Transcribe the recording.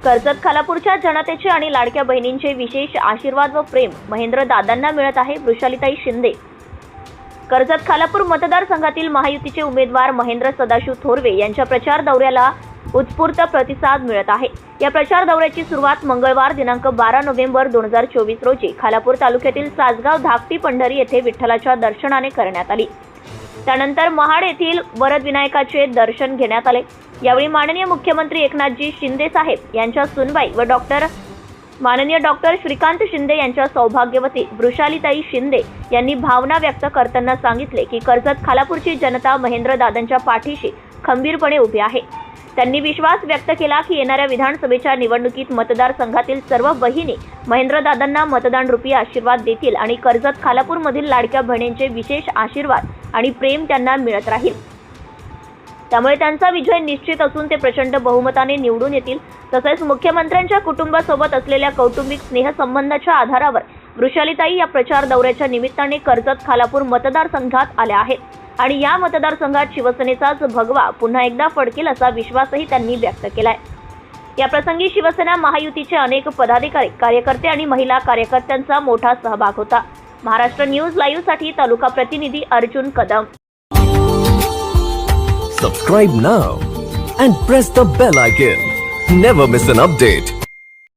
कर्जत खालापूरच्या जनतेचे आणि लाडक्या बहिणींचे विशेष आशीर्वाद व प्रेम महेंद्र दादांना मिळत आहे वृषालिताई शिंदे. कर्जत खालापूर मतदारसंघातील महायुतीचे उमेदवार महेंद्र सदाशिव थोरवे यांच्या प्रचार दौऱ्याला उत्स्फूर्त प्रतिसाद मिळत आहे. या प्रचार दौऱ्याची सुरुवात मंगळवार दिनांक बारा नोव्हेंबर दोन हजार चोवीस रोजी खालापूर तालुक्यातील सासगाव धाकटी पंढरी येथे विठ्ठलाच्या दर्शनाने करण्यात आली. त्यानंतर महाड येथील वरद विनायकाचे दर्शन घेण्यात आले. यावेळी माननीय मुख्यमंत्री एकनाथजी शिंदे साहेब यांच्या सुनबाई व डॉक्टर माननीय डॉक्टर श्रीकांत शिंदे यांच्या सौभाग्यवती वृषालीताई शिंदे यांनी भावना व्यक्त करताना सांगितले की कर्जत खालापूरची जनता महेंद्र दादांच्या पाठीशी खंबीरपणे उभी आहे. त्यांनी विश्वास व्यक्त केला की येणाऱ्या विधानसभेच्या निवडणुकीत मतदारसंघातील सर्व बहिणी महेंद्र दादांना मतदान रुपी आशीर्वाद देतील आणि कर्जत खालापूरमधील लाडक्या बहिणींचे विशेष आशीर्वाद आणि प्रेम त्यांना मिळत राहील. त्यामुळे त्यांचा विजय निश्चित असून ते प्रचंड बहुमताने निवडून येतील. तसेच मुख्यमंत्र्यांच्या कुटुंबासोबत असलेल्या कौटुंबिक स्नेहसंबंधाच्या आधारावर वृषालीताई या प्रचार दौऱ्याच्या निमित्ताने कर्जत खालापूर मतदारसंघात आल्या आहेत. आणि या मतदारसंघात शिवसेनेचाच भगवा पुन्हा एकदा फडकेल असा विश्वासही त्यांनी व्यक्त केलाय. या प्रसंगी शिवसेना महायुतीचे अनेक पदाधिकारी कार्यकर्ते आणि महिला कार्यकर्त्यांचा मोठा सहभाग होता. महाराष्ट्र न्यूज लाईव्हसाठी तालुका प्रतिनिधी Arjun Kadam. Subscribe now and press the bell icon never miss an update